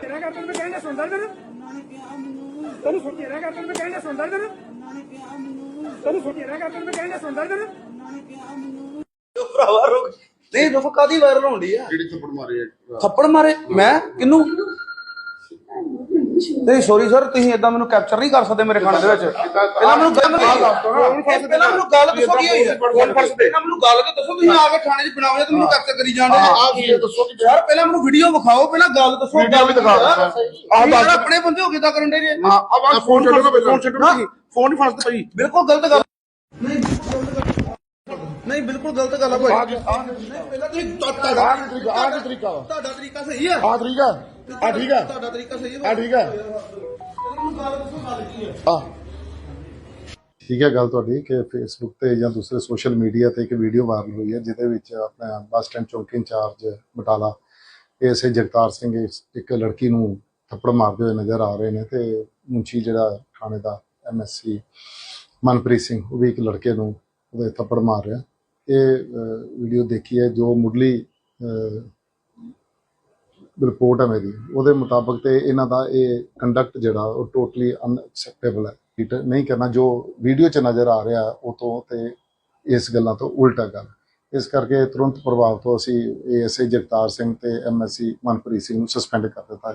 ਤੇਰਾ ਕਰ ਤੈਨੂੰ ਕਹਿੰਦਾ ਸੁਣਦਾ ਤੈਨੂੰ ਤੈਨੂੰ ਸੁਣ ਤੇਰਾ ਕਰ ਤੈਨੂੰ ਕਹਿੰਦਾ ਸੁਣਦਾ ਤੈਨੂੰ ਤੈਨੂੰ ਸੁਣ ਤੇਰਾ ਕਰ ਤੈਨੂੰ ਕਹਿੰਦਾ ਸੁਣਦਾ ਤੈਨੂੰ ਭਰਾਵਾ ਰੁਕ। ਨਹੀਂ ਰੁਕ ਕਾਦੀ ਵਾਇਰਲ ਹੋਣੀ ਆ। ਜਿਹੜੀ ਥੱਪੜ ਮਾਰੇ। ਥੱਪੜ ਮਾਰੇ? ਮੈਂ? ਕਿਨੂੰ ਨਹੀਂ ਸੌਰੀ ਸਰ ਤੁਸੀਂ ਇਦਾਂ ਮੈਨੂੰ ਕੈਪਚਰ ਨਹੀਂ ਕਰ ਸਕਦੇ ਮੇਰੇ ਖਾਣੇ ਦੇ ਵਿੱਚ। ਪਹਿਲਾਂ ਮੈਨੂੰ ਗੱਲ ਪਹਿਲਾਂ ਮੈਨੂੰ ਗੱਲ ਦੱਸੋ ਕੀ ਹੋਈ ਹੈ। ਪਹਿਲਾਂ ਮੈਨੂੰ ਗੱਲ ਤਾਂ ਦੱਸੋ ਤੁਸੀਂ ਆ ਕੇ ਥਾਣੇ 'ਚ ਬਣਾਓ ਜਾਂ ਤੁਸੀਂ ਮੈਨੂੰ ਕੈਪਚਰ ਕਰੀ ਜਾਂਦੇ ਆਹ ਕੀ ਦੱਸੋ ਕਿ ਯਾਰ ਪਹਿਲਾਂ ਮੈਨੂੰ ਵੀਡੀਓ ਵਿਖਾਓ ਪਹਿਲਾਂ ਗੱਲ ਦੱਸੋ। Video ਵੀ ਦਿਖਾ। ਆਹ ਬਾਤ ਆਪਣੇ ਬੰਦੇ ਹੋ ਕਿਦਾਂ ਕਰਨ ਦੇ ਜੇ। ਹਾਂ ਆਹ ਫੋਨ ਛੱਡੋ ਪਹਿਲਾਂ। ਫੋਨ ਨਾ। ਫੋਨ ਹੀ ਫਸਦ ਪਈ ਬਿਲਕੁਲ ਗਲਤ ਗੱਲ। ਨਹੀਂ ਬਿਲਕੁਲ ਗਲਤ ਗੱਲ ਹੈ ਭਾਈ। ਆ ਪਹਿਲਾਂ ਤੁਸੀਂ ਤੁਹਾਡਾ ਆ ਤਰੀਕਾ ਆ ਵਾ? ਤੁਹਾਡਾ ਤਰੀਕਾ ਸਹੀ ਹੈ ਆ ਤਰੀਕਾ ਆ ਠੀਕ ਆ। ਤੁਹਾਡਾ ਤਰੀਕਾ ਸਹੀ ਹੈ ਆ ਠੀਕ ਆ। ਮੈਨੂੰ ਗੱਲ ਦੱਸੋ ਗੱਲ ਕੀ ਹੈ ਆ ਠੀਕ ਹੈ ਗੱਲ ਤੁਹਾਡੀ ਕਿ ਫੇਸਬੁੱਕ ਤੇ ਜਾਂ ਦੂਸਰੇ ਸੋਸ਼ਲ ਮੀਡੀਆ ਤੇ ਇੱਕ ਵੀਡੀਓ ਵਾਇਰਲ ਹੋਈ ਹੈ ਜਿਹਦੇ ਵਿੱਚ ਆਪਣਾ ਬੱਸ ਸਟੈਂਡ ਚੌਂਕੀ ਇੰਚਾਰਜ ਬਟਾਲਾ ਐਸਏ ਜਗਤਾਰ ਸਿੰਘ ਇਸ- ਇੱਕ ਲੜਕੀ ਨੂੰ ਥੱਪੜ ਮਾਰਦੇ ਹੋਏ ਨਜ਼ਰ ਆ ਰਹੇ ਨੇ ਤੇ ਮੁੰਚੀ ਜਿਹੜਾ ਥਾਣੇ ਦਾ ਐਮਐਸਸੀ ਮਨਪ੍ਰੀਤ ਸਿੰਘ ਉਹ ਵੀ ਇੱਕ ਲੜਕੇ ਨੂੰ ਉਹਦੇ ਥੱਪੜ ਮਾਰ ਰਿਹਾ। ਇਹ ਵੀਡੀਓ ਦੇਖੀ ਹੈ, ਜੋ ਮੁੱਢਲੀ ਰਿਪੋਰਟ ਹੈ ਮੇਰੀ। ਉਹਦੇ ਮੁਤਾਬਕ ਤੇ ਇਹਨਾਂ ਦਾ ਇਹ ਕੰਡਕਟ ਜਿਹੜਾ, ਉਹ ਟੋਟਲੀ ਅਨਐਕਸੈਪਟੇਬਲ ਹੈ। ਠੀਕ ਨਹੀਂ ਕਰਨਾ, ਜੋ ਵੀਡੀਓ 'ਚ ਨਜ਼ਰ ਆ ਰਿਹਾ, ਉਹ ਤੋਂ ਤੇ ਇਸ ਗੱਲਾਂ ਤੋਂ ਉਲਟਾ ਗੱਲ ਇਸ ਕਰਕੇ ਤੁਰੰਤ ਪ੍ਰਭਾਵ ਤੋਂ ਅਸੀਂ ਏਐਸਆਈ ਜਗਤਾਰ ਸਿੰਘ ਤੇ ਐਮਐਸਸੀ ਮਨਪ੍ਰੀਤ ਸਿੰਘ ਨੂੰ ਸਸਪੈਂਡ ਕਰ ਦਿੱਤਾ